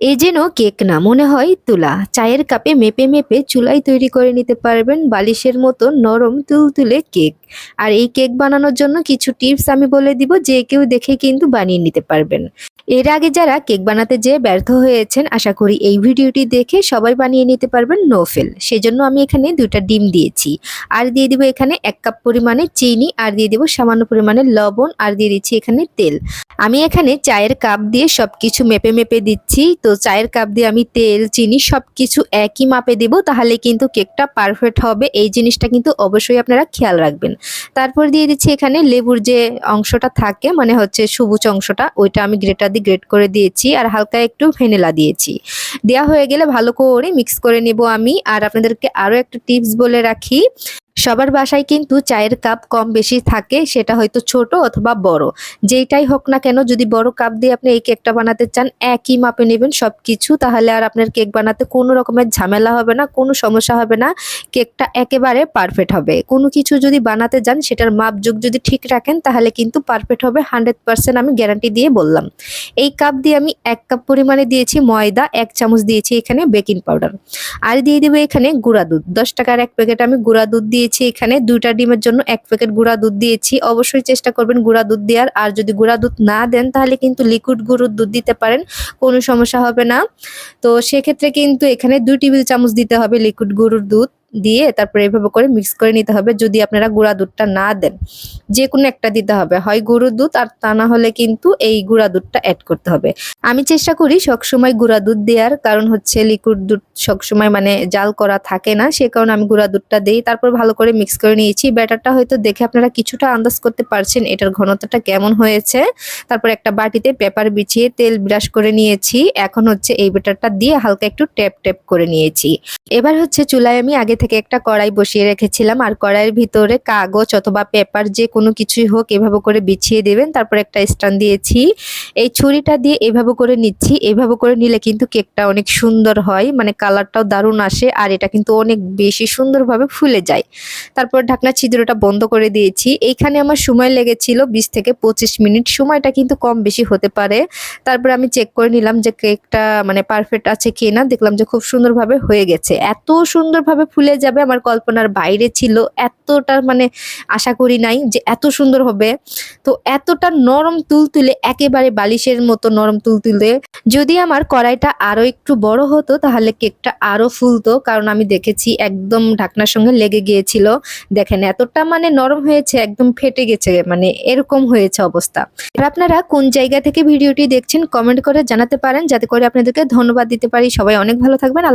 এই যেন কেক না, মনে হয় তুলা। চায়ের কাপে মেপে মেপে চুলাই তৈরি করে নিতে পারবেন বালিশের মতো নরম তুলতুলে কেক। আর এই কেক বানানোর জন্য কিছু টিপস আমি বলে দিব যে কেউ দেখে কিন্তু বানিয়ে নিতে পারবেন। এর আগে যারা কেক বানাতে যেয়ে ব্যর্থ হয়েছেন, আশা করি এই ভিডিওটি দেখে সবাই বানিয়ে নিতে পারবেন নো ফেল। সেজন্য আমি এখানে দুইটা ডিম দিয়েছি। আর দিয়ে দিব এখানে এক কাপ পরিমাণে চিনি, আর দিয়ে দিব সামান্য পরিমাণে লবণ, আর দিয়ে দিচ্ছি এখানে তেল। আমি এখানে চায়ের কাপ দিয়ে সব কিছু মেপে মেপে দিচ্ছি। তো চায়ের কাপ দিয়ে আমি তেল, চিনি সব কিছু একই মাপে দিব, তাহলে কিন্তু কেকটা পারফেক্ট হবে। এই জিনিসটা কিন্তু অবশ্যই আপনারা খেয়াল রাখবেন। তারপর দিয়ে দিচ্ছি এখানে লেবুর যে অংশটা থাকে মানে হচ্ছে সবুজ অংশটা, ওইটা আমি গ্রেটার দিয়ে গ্রেট করে দিয়েছি আর হালকা একটু ভেনিলা দিয়েছি। দেওয়া হয়ে গেলে ভালো করে মিক্স করে নেব আমি। আর আপনাদেরকে আরও একটা টিপস বলে রাখি সবার বাসায় কিন্তু চায়ের কাপ কম বেশি থাকে, সেটা হয়তো ছোট অথবা বড়। যেইটাই হোক না কেন, যদি বড় কাপ দিয়ে আপনি এই কেকটা বানাতে চান, একই মাপে নেবেন সব কিছু তাহলে আর আপনার কেক বানাতে কোনো রকমের ঝামেলা হবে না, কোনো সমস্যা হবে না, কেকটা একেবারে পারফেক্ট হবে। কোনো কিছু যদি বানাতে যান, সেটার মাপ যোগ যদি ঠিক রাখেন, তাহলে কিন্তু পারফেক্ট হবে হান্ড্রেড পার্সেন্ট আমি গ্যারান্টি দিয়ে বললাম। এই কাপ দিয়ে আমি এক কাপ পরিমাণে দিয়েছি ময়দা, এক চামচ দিয়েছি এখানে বেকিং পাউডার আর দিয়ে দেবো এখানে গুঁড়া দুধ। দশ টাকার এক প্যাকেট আমি গুঁড়া দুধ দিয়েছি এখানে। দুইটা ডিমের জন্য এক প্যাকেট গুঁড়া দুধ দিয়েছি। অবশ্যই চেষ্টা করবেন গুঁড়া দুধ দেওয়ার। আর যদি গুঁড়া দুধ না দেন, তাহলে কিন্তু লিকুইড গুঁড়োর দুধ দিতে পারেন। কোনো সমস্যা হবে না। তো সেক্ষেত্রে কিন্তু এখানে দুই টেবিল চামচ দিতে হবে লিকুইড গুঁড়োর দুধ। দিয়ে তারপরে এভাবে করে মিক্স করে নিতে হবে। যদি আপনারা গুঁড়া দুধটা না দেন যে কোনো একটা দিতে হবে। হয় গরুর দুধ আর তা না হলে কিন্তু এই গুঁড়া দুধটা অ্যাড করতে হবে। আমি চেষ্টা করি সবসময় গুঁড়া দুধ দেওয়ার, কারণ হচ্ছে লিকুইড দুধ সবসময় মানে জাল করা থাকে না, সে কারণে আমি গুঁড়া দুধটা দিই। তারপর ভালো করে মিক্স করে নিয়েছি। ব্যাটারটা হয়তো দেখে আপনারা কিছুটা আন্দাজ করতে পারছেন এটার ঘনত্বটা কেমন হয়েছে। তারপর একটা বাটিতে পেপার বিছিয়ে তেল ব্রাশ করে নিয়েছি। এখন হচ্ছে এই ব্যাটারটা দিয়ে হালকা একটু ট্যাপ ট্যাপ করে নিয়েছি। এবার হচ্ছে চুলায় আমি আগে থেকে একটা কড়াই বসিয়ে রেখেছিলাম। আর কড়াইয়ের ভিতরে কাগজ অথবা পেপার যে কোনো কিছুই হোক এভাবে করে বিছিয়ে দেবেন। তারপর একটা স্ট্যান্ড দিয়েছি। এই ছুরিটা দিয়ে এভাবে করে নিচ্ছি। এভাবে করে নিলে কিন্তু কেকটা অনেক সুন্দর হয়। মানে কালারটাও দারুণ আসে আর এটা কিন্তু অনেক বেশি সুন্দরভাবে ফুলে যায়। তারপর ঢাকনা ছিদ্রটা বন্ধ করে দিয়েছি। এইখানে আমার সময় লেগেছিল বিশ থেকে পঁচিশ মিনিট। সময়টা কিন্তু কম বেশি হতে পারে। তারপর আমি চেক করে নিলাম যে কেকটা মানে পারফেক্ট আছে কি না দেখলাম যে খুব সুন্দরভাবে হয়ে গেছে। এত সুন্দরভাবে ফুলে যাবে, আমার কল্পনার বাইরে ছিল। এতটা মানে আশা করি নাই যে এত সুন্দর হবে। তো এতটা নরম তুলতুলে একেবারে বালিশের মতো নরম তুলতুলে যদি আমার কড়াইটা আরও একটু বড় হতো, তাহলে কেকটা আরও ফুলতো। কারণ আমি দেখেছি একদম ঢাকনার সঙ্গে লেগে গিয়েছিল। দেখেন এতটা মানে নরম হয়েছে, একদম ফেটে গেছে মানে এরকম হয়েছে অবস্থা। আপনারা কোন জায়গা থেকে ভিডিওটি দেখছেন, কমেন্ট করে জানাতে পারেন। যাতে করে আপনাদেরকে ধন্যবাদ দিতে পারি। সবাই অনেক ভালো থাকবেন। আল্লাহ